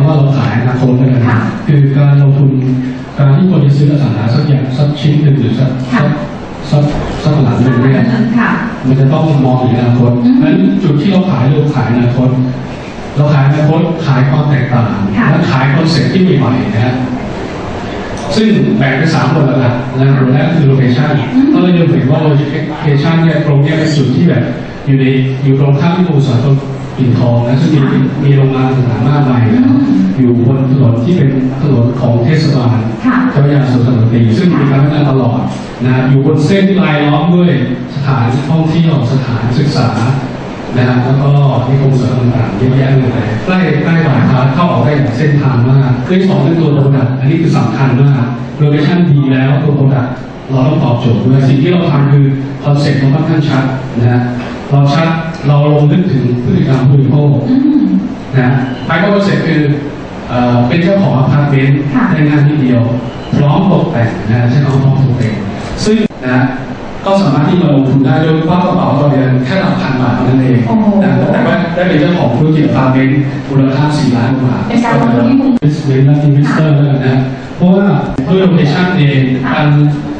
ำว่าเราขายอนาคตเลยนะคือการลงทุนการที่คนจะซื้ออสังหาสักอย่างสักชิ้นหนึ่งหรือสักสักสักสักหลังหนึ่งเนี่ยค่ะมันจะต้องมองถึงอนาคตอืมนั้นจุดที่เราขายเราขายอนาคต เราขายอนาคตขายความแตกต่างค่ะและขายคอนเซ็ปต์ที่ใหม่ๆนะฮะซึ่งแบ่งเป็นสามหมวดหลักๆนะหมวดแรกคือโลเคชันก็เลยจะเห็นว่าโลเคชันเนี่ยตรงเนี้ยเป็นจุดที่แบบอยู่ในอยู่ตรงข้ามที่ภูสอนตรง ปิ่นทองนะซึ่งมีมีโรงงานต่างๆมากมายนะอยู่บนถนนที่เป็นถนนของเทศบาลค่ะ เจ้าพระยาสุสานตรีซึ่งมีการพัฒนาตลอดนะอยู่บนเส้นที่รายล้อมด้วยสถานท่องเที่ยวสถานศึกษานะฮะแล้วก็นิคมเสริมต่างๆเยอะแยะเลยใกล้ใกล้บายพาสเข้าออกได้หลายเส้นทางมากเรื่องสองเป็นตัวโปรดักต์อันนี้คือสำคัญมากโลเคชั่นดีแล้วตัวโปรดักต์เราต้องตอบโจทย์ด้วยสิ่งที่เราทำคือคอนเซ็ปต์เราค่อนข้างชัดนะฮะเราชัด เราลงนึกถึงพฤติกรรมผู้บริโภคอืมนะภายในคอนเซ็ปต์คือเอ่อเป็นเจ้าของอพาร์ตเมนต์ค่ะในงานที่เดียว พร้อมตกแต่งนะใช้คำว่าพร้อมตกแต่งซึ่งนะก็สามารถที่มาลงทุนได้โดยคว้ากระเป๋าต่อเดือนแค่หลักพันบาทเท่านั้นเองโอ้โหนะแต่ว่าได้เป็นเจ้าของธุรกิจอพาร์ตเมนต์มูลค่า4ล้านกว่าบาทเป็นการลงทุนที่คุ้มเป็นสเปนและอินเวสเตอร์แล้วกันนะเพราะว่า ด้วยโลเคชั่นเองค่ะการ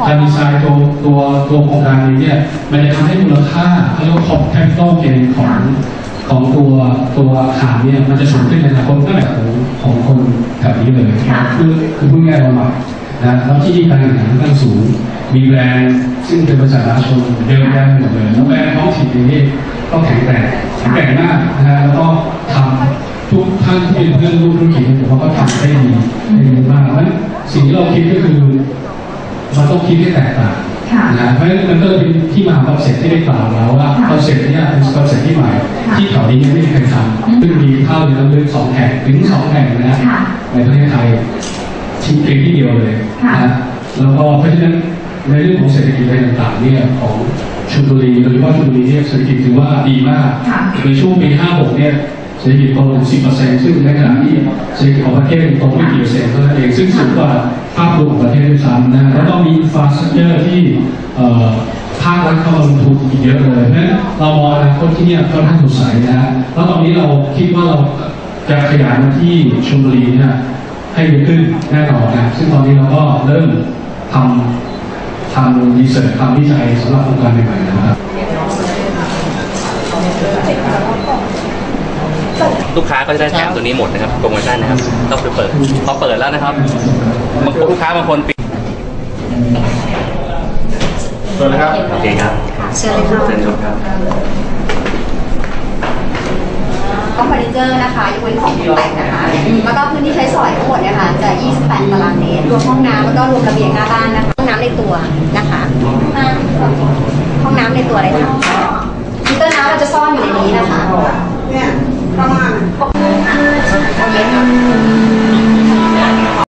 การดีไซน์ตัวตัวตัวโครงการนี้เนี่ยมันจะทำให้มูลค่าเขาเรียกว่าคอมแคปิตอลเกนของของตัวตัวอาคารเนี่ยมันจะสูงขึ้นในอนาคตตั้งแต่ของของคนแถวนี้เลยค่ะคือคือพูดง่ายๆว่าแบบนะแล้วที่นี่การแข่งขันค่อนข้างสูง มีแบรนด์ซึ่งเป็นบริษัทเอกชนเยอะแยะหมดเลยแล้วแบรนด์ท้องถิ่นเองนี่ก็แข็งแกร่งแข็งแกร่งมากนะฮะแล้วก็ทำทุกท่านที่เป็นเพื่อนร่วมธุรกิจผมว่าก็ทำได้ดีได้ดีมากเพราะฉะนั้น สิ่งที่เราคิดก็คือมันต้องคิดให้แตกต่างค่ะนะเพราะฉะนั้นมันก็เลยเป็นที่มาของคอนเซ็ปต์ที่ได้กล่าวแล้วว่าค่ะคอนเซ็ปต์เนี้เป็นคอนเซ็ปต์ที่ใหม่ค่ะที่แถวนี้ยังไม่มีใครทอืมำซึ่งมีข้าวในน้ำลึกสองแห่งถึงสองแห่งนะค่ะในประเทศไทยชิ้นเพียงที่เดียวเลยค่ะนะแล้วก็เพราะฉะนั้นในเรื่องของเศรษฐกิจอะไรต่างๆเนี่ยของชลบุรีโดยเฉพาะชลบุรีเนี่ยเศรษฐกิจถือว่าดีมากค่ะในช่วงปี 56 เนี่ย เศรษฐกิจโตถึง10%ซึ่งในขณะที่เศรษฐกิจของประเทศโตไม่กี่เปอร์เซ็นต์เท่านั้นเองซึ่งสูงกว่าภาพรวมของประเทศด้วยซ้ำนะแล้วก็มีฟาสเจอร์ที่ภาครัฐเข้ามาลงทุนอีกเยอะเลยเพราะฉะนั้นเรามองอนาคตที่เนี่ยค่อนข้าสดใสนะฮะแล้วตอนนี้เราคิดว่าเราจะขยายมาที่ชลบุรีเนี่ยให้เยอะขึ้นแน่นอนนะซึ่งตอนนี้เราก็เริ่มทำทำรีเสิร์ชทำวิจัยสำหรับโครงการใหม่ๆนะครับ ลูกค้าก็จะได้แถมตัวนี้หมดนะครับโปรโมชั่นนะครับต้องไปเปิดพอเปิดแล้วนะครับบางคนลูกค้าบางคนปิดสวัสดีครับโอเคครับเชิญเลยค่ะเชิญชมครับก็เฟอร์นิเจอร์นะคะยกเว้นของตกแต่งนะคะแล้วก็พื้นที่ใช้สอยทั้งหมดเนี่ยค่ะจะ 28 ตารางเมตรรวมห้องน้ำแล้วก็รวมระเบียงหน้าบ้านนะคะห้องน้ำในตัวนะ